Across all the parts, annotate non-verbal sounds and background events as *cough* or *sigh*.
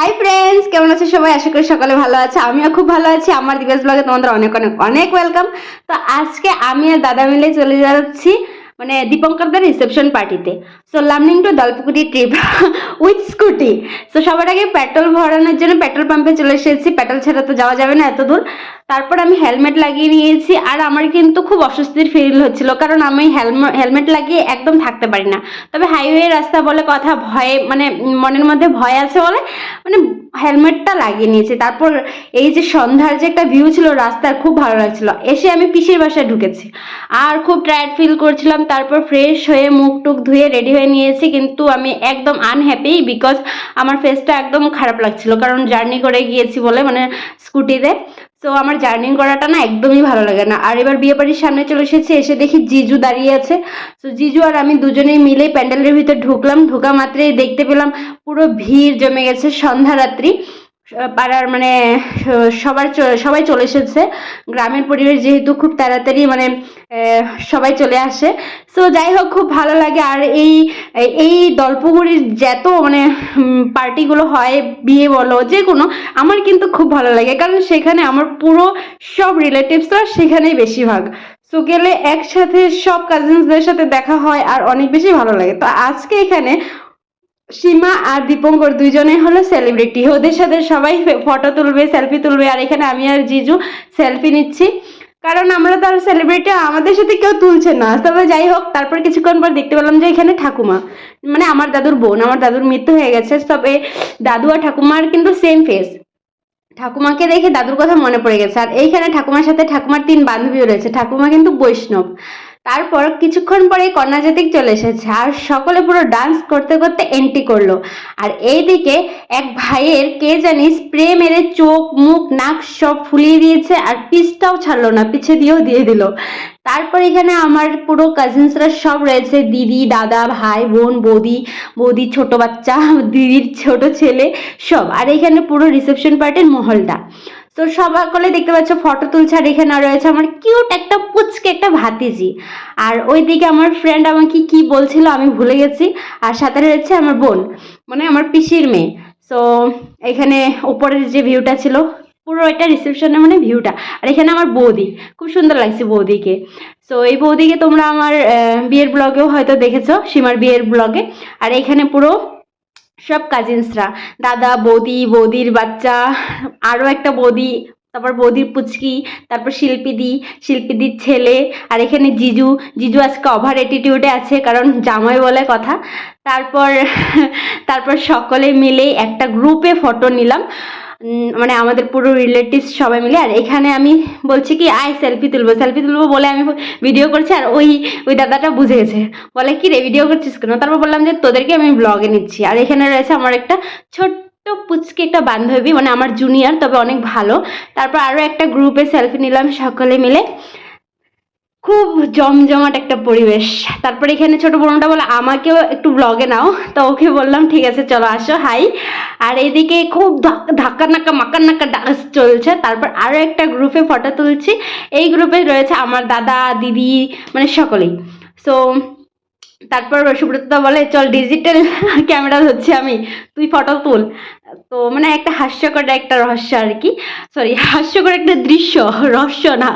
Hi friends কেমন আছে সবাই? আশা করি সকালে ভালো আছে। আমিও খুব ভালো আছি। আমার দিবস ব্লগে তোমাদের অনেক অনেক অনেক ওয়েলকাম তো আজকে আমি আর দাদা মিলে চলে যাচ্ছি মানে দীপঙ্করদের রিসেপশন পার্টিতে so learning to Dolpukuri trip with scooty so সবার আগে পেট্রোল ভরানোর জন্য পেট্রোল পাম্পে চলে এসেছি। পেট্রোল ছাড়া তো যাওয়া যাবে না এত দূর তারপর আমি হেলমেট লাগিয়ে নিয়েছি আর আমার কিন্তু খুব অস্বস্তির ফিল হচ্ছিল, কারণ আমি হেলমেট লাগিয়ে একদম থাকতে পারি না। তবে হাইওয়ে রাস্তা বলে কথা, ভয়ে মানে মনের মধ্যে ভয় আছে বলে মানে হেলমেটটা লাগিয়ে নিয়েছি। তারপর এই যে সন্ধ্যার যে একটা ভিউ ছিল রাস্তার, খুব ভালো লাগছিল। এসে আমি পিসির বাসায় ঢুকেছি। আর খুব টায়ার্ড ফিল করছিলাম, তারপর ফ্রেশ হয়ে মুখ টুক ধুয়ে রেডি হয়ে নিয়েছি, কিন্তু আমি একদম আনহ্যাপি বিকজ আমার ফেসটা একদম খারাপ লাগছিল। কারণ জার্নি করে গিয়েছি বলে মানে স্কুটিতে তো আমার জার্নি করাটা না একদমই ভালো লাগে না। আর এবার বিয়ে বাড়ির সামনে চলে এসেছে, এসে দেখি জিজু দাঁড়িয়ে আছে। তো জিজু আর আমি দুজনেই মিলে প্যান্ডেলের ভিতর ঢুকলাম। ঢোকা মাত্রেই দেখতে পেলাম পুরো ভিড় জমে গেছে সন্ধ্যা রাত্রি। পাড়ার মানে সবার সবাই চলে এসেছে। গ্রামের পরিবেশ যেহেতু খুব তাড়াতাড়ি মানে সবাই চলে আসে। সো যাই হোক, খুব ভালো লাগে। আর এই এই দল্পগুড়ির যত মানে পার্টিগুলো হয়, বিয়ে বলো, যে কোনো, আমার কিন্তু খুব ভালো লাগে। কারণ সেখানে আমার পুরো সব রিলেটিভসরা সেখানেই বেশিরভাগ। সো গেলে একসাথে সব কাজিনসদের সাথে দেখা হয়, আর অনেক বেশি ভালো লাগে। তো আজকে এখানে সীমা আর দীপঙ্কর দুইজনে হলো সেলিব্রিটি ওদের সাথে সবাই ফটো তুলবে সেলফি তুলবে, আর এখানে আমি আর জিজু সেলফি নিচ্ছি। কারণ আমরা তো আর সেলিব্রিটি আমাদের সাথে কেউ তুলছে না। তবে যাই হোক, তারপর কিছুক্ষণ পর দেখতে পেলাম যে এখানে ঠাকুমা। মানে আমার দাদুর বোন, আমার দাদুর মৃত্যু হয়ে গেছে। তবে দাদু আর ঠাকুমার কিন্তু সেম ফেস ঠাকুমাকে দেখে দাদুর কথা মনে পড়ে গেছে। আর এইখানে ঠাকুমার সাথে ঠাকুমার তিন বান্ধবীও রয়েছে। ঠাকুমা কিন্তু বৈষ্ণব। তারপর কিছুক্ষণ পরে কন্যাজাতিক চলে এসেছে আর সকলে পুরো ডান্স করতে করতে এন্ট্রি করল। আর এইদিকে এক ভাইয়ের কে জানি স্প্রে মেরে চোখ, মুখ, নাক সব ফুলিয়ে দিয়েছে আর পিসটাও ছাড়লো না, পিছে দিয়েও দিয়ে দিল। তারপর এখানে আমার পুরো কাজিনসরা সব রয়েছে, দিদি, দাদা, ভাই, বোন, বৌদি বৌদি ছোট বাচ্চা, দিদির ছোট ছেলে সব। আর এখানে পুরো রিসেপশন পার্টির মহলটা। তো সকলে দেখতে পাচ্ছ ফটো তুলছে আর এখানে রয়েছে আমার কিউট একটা পুচকে একটা ভাতিজি। আর ওইদিকে আমার ফ্রেন্ড আমাকে কি বলছিল আমি ভুলে গেছি। আর সাথে রয়েছে আমার বোন মানে আমার পিসির মেয়ে। তো এখানে উপরের যে ভিউটা ছিল, পুরো এটা রিসেপশনের মানে ভিউটা আর এখানে আমার বৌদি, খুব সুন্দর লাগছে বৌদিকে। সো এই বৌদিকে তোমরা আমার বিয়ের ব্লগেও হয়তো দেখেছ, সীমার বিয়ের ব্লগে আর এখানে পুরো সব কাজিনসরা দাদা, বৌদি, বৌদির বাচ্চা আরও একটা বৌদি, তারপর বৌদির পুচকি, তারপর শিল্পীদি, শিল্পীদির ছেলে, আর এখানে জিজু। জিজু আজকে ওভার অ্যাটিটিউডে আছে, কারণ জামাই বলে কথা। তারপর তারপর সকলে মিলে একটা গ্রুপে ফটো নিলাম। মানে আমাদের পুরো রিলেটিভস সবাই মিলে, আর এখানে আমি বলছি কি, আয় সেলফি তুলবো সেলফি তুলবো বলে আমি ভিডিও করছি, আর ওই ওই দাদাটা বুঝে গেছে। বলে, কি রে ভিডিও করছিস কেন? তারপর বললাম যে, তোদেরকে আমি ব্লগে নিচ্ছি। আর এখানে রয়েছে আমার একটা ছোট্ট পুচকি, একটা বান্ধবী মানে আমার জুনিয়র তবে অনেক ভালো। তারপর আরও একটা গ্রুপে সেলফি নিলাম সকলে মিলে। খুব জমজমাট একটা পরিবেশ। তারপরে এখানে ছোট বোনটা বলে, আমাকেও একটু ব্লগে নাও। তো ওকে বললাম, ঠিক আছে, চলো আসো হাই আর এদিকে খুব ধাক- ধাক্কা নাক্কা মাক্কা নাক্কা ডান্স চলছে। তারপর আরও একটা গ্রুপে ফটো তুলছি। এই গ্রুপে রয়েছে আমার দাদা, দিদি মানে সকলেই। সো তারপর সুব্রতদা বলে, চল ডিজিটাল ক্যামেরা হচ্ছে আমি, তুই ফটো তুল। তো মানে একটা হাস্যকর একটা রহস্য আর কি। সরি হাস্যকর একটা দৃশ্য, রহস্য না।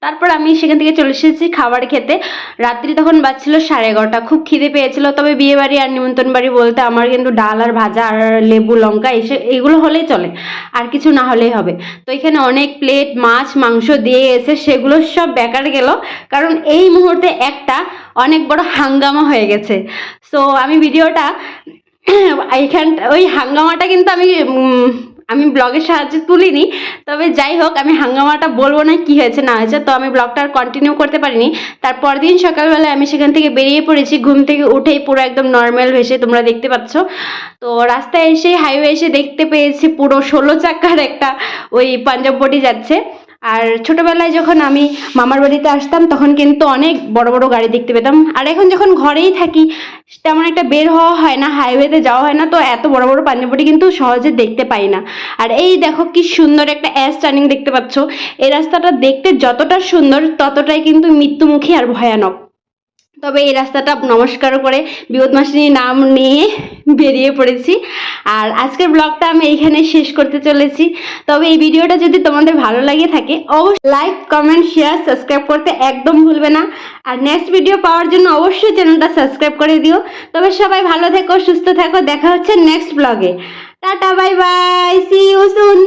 তারপর আমি সেখান থেকে চলে এসেছি খাবার খেতে। রাত্রি তখন বাজছিল সাড়ে এগারোটা। খুব খিদে পেয়েছিল, তবে বিয়ে বাড়ি আর নিমন্ত্রণ বাড়ি বলতে আমার কিন্তু ডাল আর ভাজা আর লেবু, লঙ্কা এসে এগুলো হলেই চলে। আর কিছু না হলেই হবে। তো এখানে অনেক প্লেট মাছ, মাংস দিয়ে এসে সেগুলো সব বেকার গেল। কারণ এই মুহূর্তে একটা অনেক বড় হাঙ্গামা হয়ে গেছে। সো আমি ভিডিওটা *coughs* এইখান ওই হাঙ্গামাটা কিন্তু আমি আমি ব্লগের সাহায্যে তুলিনি। তবে যাই হোক, আমি হাঙ্গামাটা বলব না কি হয়েছে, না হয়েছে, তো আমি ব্লগটা আর কন্টিনিউ করতে পারিনি। তারপর দিন সকালবেলায় আমি সেখান থেকে বেরিয়ে পড়েছি। ঘুম থেকে উঠেই পুরো একদম নর্মাল ভেসে তোমরা দেখতে পাচ্ছ। তো রাস্তায় এসে হাইওয়ে এসে দেখতে পেয়েছি পুরো ষোলো চাকার একটা ওই পাঞ্জাব বডি যাচ্ছে। আর ছোটবেলায় যখন আমি মামার বাড়িতে আসতাম, তখন কিন্তু অনেক বড় বড় গাড়ি দেখতে পেতাম। আর এখন যখন ঘরেই থাকি, তেমন একটা বের হওয়া হয় না হাইওয়েতে যাওয়া হয় না, তো এত বড় বড় পাঞ্জাবটি কিন্তু সহজে দেখতে পাই না। আর এই দেখো কি সুন্দর একটা অ্যাস টার্নিং দেখতে পাচ্ছ। এই রাস্তাটা দেখতে যতটা সুন্দর, ততটাই কিন্তু মৃত্যুমুখী আর ভয়ানক। তবে এই রাস্তাটা নমস্কার করে বিপদমাসিনীর নাম নিয়ে বেরিয়ে পড়েছি। আর আজকের ব্লগটা আমি এইখানে শেষ করতে চলেছি। তবে এই ভিডিওটা যদি তোমাদের ভালো লাগে থাকে, অবশ্যই লাইক কমেন্ট শেয়ার সাবস্ক্রাইব করতে একদম ভুলবে না। আর নেক্সট ভিডিও পাওয়ার জন্য অবশ্যই চ্যানেলটা সাবস্ক্রাইব করে দিও। তবে সবাই ভালো থেকো, সুস্থ থেকো। দেখা হচ্ছে নেক্সট ব্লগে tata bye bye see you soon